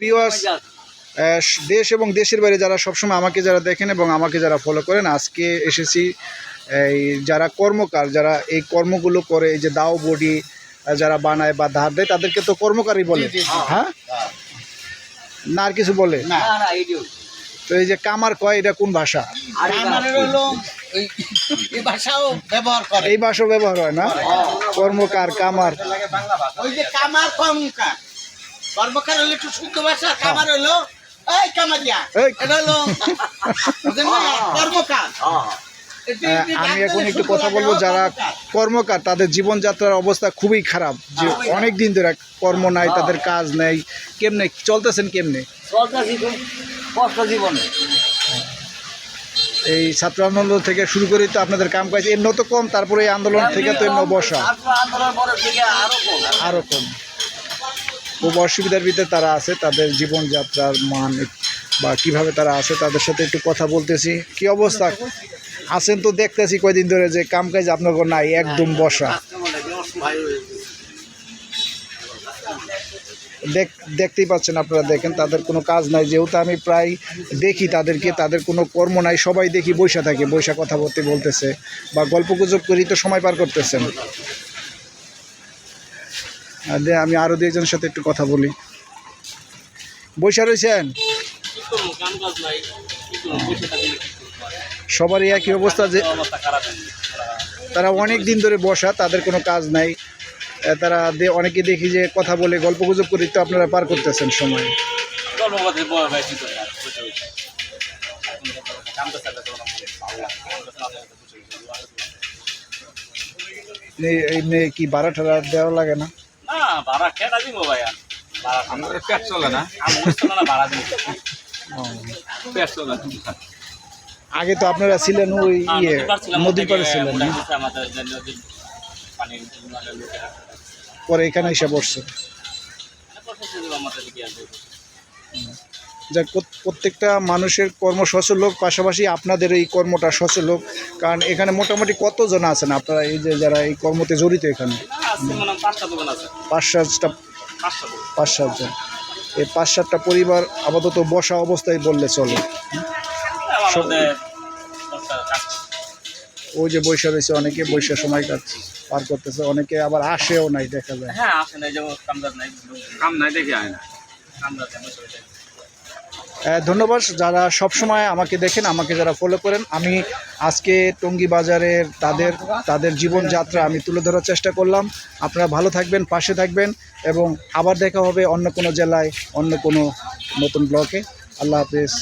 Viewers দেশ এবং দেশের বাইরে যারা সবসময় আমাকে যারা দেখেন এবং আমাকে যারা ফলো করেন আজকে এসেছি এই যারা কর্মকার যারা এই কর্মগুলো করে এই যে দাও বডি যারা বানায় বা ধার দেয় তাদেরকে তো কর্মকারই বলে। হ্যাঁ? না আর কিছু বলে? না না এইটিও তো এই যে কামার কয় এটা কোন ভাষা? আমাদের হলো ওই এই ভাষাও ব্যবহার ভাষা ব্যবহার হয় না? কর্মকার কামার। ওই যে কামার কর্মকার। হলো একটু শুদ্ধ ভাষা কামার হলো এই কামারিয়া এটা হলো কর্মকার। আহ, এটা আমি এখন একটু কথা বলব যারা কর্মকার। তাদের জীবনযাত্রার অবস্থা খুবই খারাপ যে অনেক দিন ধরে কর্ম নাই তাদের কাজ নেই কেমনে চলতেছেন কেমনে? কষ্ট জীবনে। এই ছাত্র আন্দোলন থেকে শুরু করে তো আপনাদের কাম কাজ এমন তো কম তারপরে এই আন্দোলন থেকে তো এমন বসা। আরও কম। খুব অসুবিধার ভিতরে তারা আছে, তাদের জীবনযাত্রার মান বা কীভাবে তারা আছে তাদের সাথে একটু কথা বলতেছি। কি অবস্থা? আছেন তো দেখতেছি কয়দিন ধরে যে কাম কাজ আপনার নাই, একদম বসা। দেখ দেখতেই পাচ্ছেন আপনারা, দেখেন তাদের কোনো কাজ নাই। যেহেতু আমি প্রায় দেখি তাদেরকে, তাদের কোনো কর্ম নাই, সবাই দেখি বৈশা থাকে বৈশা কথা বলতে বলতেছে বা গল্প গুজব করি তো সময় পার করতেছেন। দে, আমি আরও দুইজনের সাথে একটু কথা বলি। বৈশা রয়েছেন? সবারই একই অবস্থা যে তারা অনেক দিন ধরে বসা, তাদের কোনো কাজ নাই। তারা অনেকে দেখি যে কথা বলে, গল্প গুজব করি তো আপনারা পার করতেছেন সময়। কি ভাড়া ঠাড়া দেওয়া লাগে না? না ভাড়া খেটা দিব ভাইয়া। আমাদের পেট চলে না? না ভাড়া দিব পেট চলে আগে তো আপনারা ছিলেন ওই ইয়ে নদীর পাড়ে ছিলেন পরে এখানে এসে বসছে আমাদের কি। যা প্রত্যেকটা মানুষের কর্ম সচল হোক পাশাপাশি আপনাদের এই কর্মটা সচল হোক। কারণ এখানে মোটামুটি কতজন আছেন আপনারা এই যে যারা এই কর্মতে জড়িত এখানে? মানে পাঁচ সাতটা পাঁচ সাতজন এই পাঁচ সাতটা পরিবার আপাতত বসা অবস্থায় বললে চলে। আমাদের ওই যে বৈশা রয়েছে অনেকে বৈশা সময় কাজ পার করতেছে অনেকে আবার আসেও নাই দেখা যায়। হ্যাঁ আসে নাই যেমন নাই। কাম নাই দেখে আয় না। ধন্যবাদ যারা সব সময় আমাকে দেখেন, আমাকে যারা ফলো করেন, আমি আজকে টঙ্গী বাজারের তাদের তাদের জীবনযাত্রা আমি তুলে ধরার চেষ্টা করলাম। আপনারা ভালো থাকবেন, পাশে থাকবেন এবং আবার দেখা হবে অন্য কোনো জেলায়, অন্য কোনো নতুন ব্লকে। আল্লাহ হাফেজ।